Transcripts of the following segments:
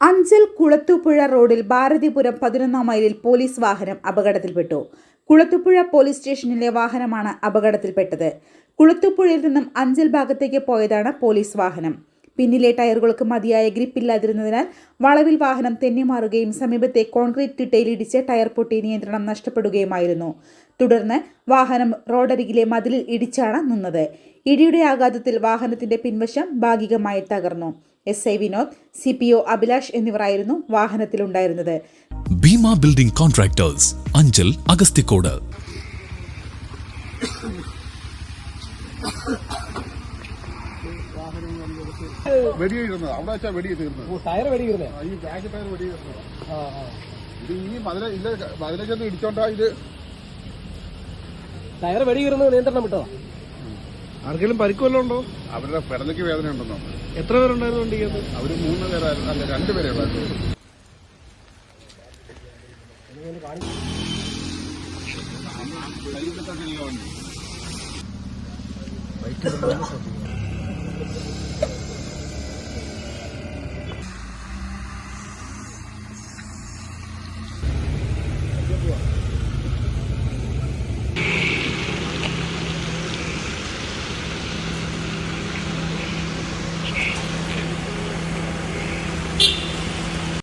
അഞ്ചൽ കുളത്തുപുഴ റോഡിൽ ഭാരതിപുരം പതിനൊന്നാം മൈലിൽ പോലീസ് വാഹനം അപകടത്തിൽപ്പെട്ടു. കുളത്തുപുഴ പോലീസ് സ്റ്റേഷനിലെ വാഹനമാണ് അപകടത്തിൽപ്പെട്ടത്. കുളത്തുപുഴയിൽ നിന്നും അഞ്ചൽ ഭാഗത്തേക്ക് പോയതാണ് പോലീസ് വാഹനം. പിന്നിലെ ടയറുകൾക്ക് മതിയായ ഗ്രിപ്പില്ലാതിരുന്നതിനാൽ വളവിൽ വാഹനം തെന്നിമാറുകയും സമീപത്തെ കോൺക്രീറ്റ് ഇട്ടയിലിടിച്ച് ടയർ പൊട്ടി നിയന്ത്രണം നഷ്ടപ്പെടുകയുമായിരുന്നു. തുടർന്ന് വാഹനം റോഡരികിലെ മതിലിൽ ഇടിച്ചാണ് നിന്നത്. ഇടിയുടെ ആഘാതത്തിൽ വാഹനത്തിന്റെ പിൻവശം ഭാഗികമായി തകർന്നു. S I Vinod C P O Abhilash എന്നിവരായിരുന്നു വാഹനത്തിലുണ്ടായിരുന്നത്. ഭീമ ബിൽഡിംഗ് കോൺട്രാക്ടേഴ്സ് അഞ്ചൽ അഗസ്തിക്കോട് വെടി തീർന്നത് അവിടെ വെച്ചാ വെടി തീർന്നത് ടയർ വെടിയിരുന്നേ ആ, ഈ ബാക്ക് ടയർ ഇത് ഈ മതില ഇല്ല ഇടിച്ചോണ്ടാ ഇത് ടയർ വെടിയിരുന്നത് നിയന്ത്രണം വിട്ടതാ? ആർക്കെങ്കിലും പരിക്ക് വല്ലതും ഉണ്ടോ? അവരുടെ പെടലയ്ക്ക് വേദന ഉണ്ടെന്നോ? എത്ര പേരുണ്ടായിരുന്നു വണ്ടിക്കകത്ത്? അവർ മൂന്ന് പേരായിരുന്നു. അല്ല രണ്ട് പേരെ ഉണ്ടായിരുന്നു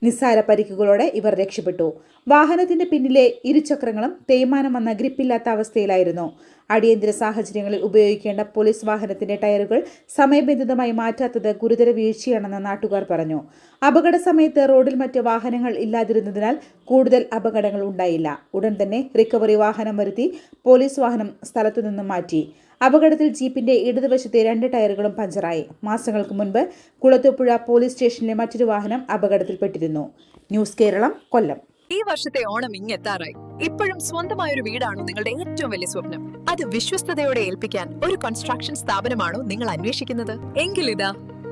നിസ്സാര പരിക്കുകളോടെ ഇവർ രക്ഷപ്പെട്ടു. വാഹനത്തിന്റെ പിന്നിലെ ഇരുചക്രങ്ങളും തേയ്മാനം വന്ന ഗ്രിപ്പില്ലാത്ത അവസ്ഥയിലായിരുന്നു. അടിയന്തര സാഹചര്യങ്ങളിൽ ഉപയോഗിക്കേണ്ട പോലീസ് വാഹനത്തിന്റെ ടയറുകൾ സമയബന്ധിതമായി മാറ്റാത്തത് ഗുരുതര വീഴ്ചയാണെന്ന് നാട്ടുകാർ പറഞ്ഞു. അപകട സമയത്ത് റോഡിൽ മറ്റ് വാഹനങ്ങൾ ഇല്ലാതിരുന്നതിനാൽ കൂടുതൽ അപകടങ്ങൾ ഉണ്ടായില്ല. ഉടൻ തന്നെ റിക്കവറി വാഹനം വരുത്തി പോലീസ് വാഹനം സ്ഥലത്തു നിന്നും മാറ്റി. അപകടത്തിൽ ജീപ്പിന്റെ ഇടതുവശത്തെ രണ്ട് ടയറുകളും പഞ്ചറായി. മാസങ്ങൾക്ക് മുൻപ് കുളത്തൂപ്പുഴ പോലീസ് സ്റ്റേഷനിലെ മറ്റൊരു വാഹനം അപകടത്തിൽപ്പെട്ടിരുന്നു. ന്യൂസ് കേരളം കൊല്ലം. ഈ വർഷത്തെ ഓണം ഇങ്ങെത്താറായി ഇപ്പോഴും സ്വന്തമായ ഒരു വീടാണോ നിങ്ങളുടെ ഏറ്റവും വലിയ സ്വപ്നം? അത് വിശ്വസ്തയോടെ ഏൽപ്പിക്കാൻ ഒരു കൺസ്ട്രക്ഷൻ സ്ഥാപനമാണോ നിങ്ങൾ അന്വേഷിക്കുന്നത്? എങ്കിലിതാ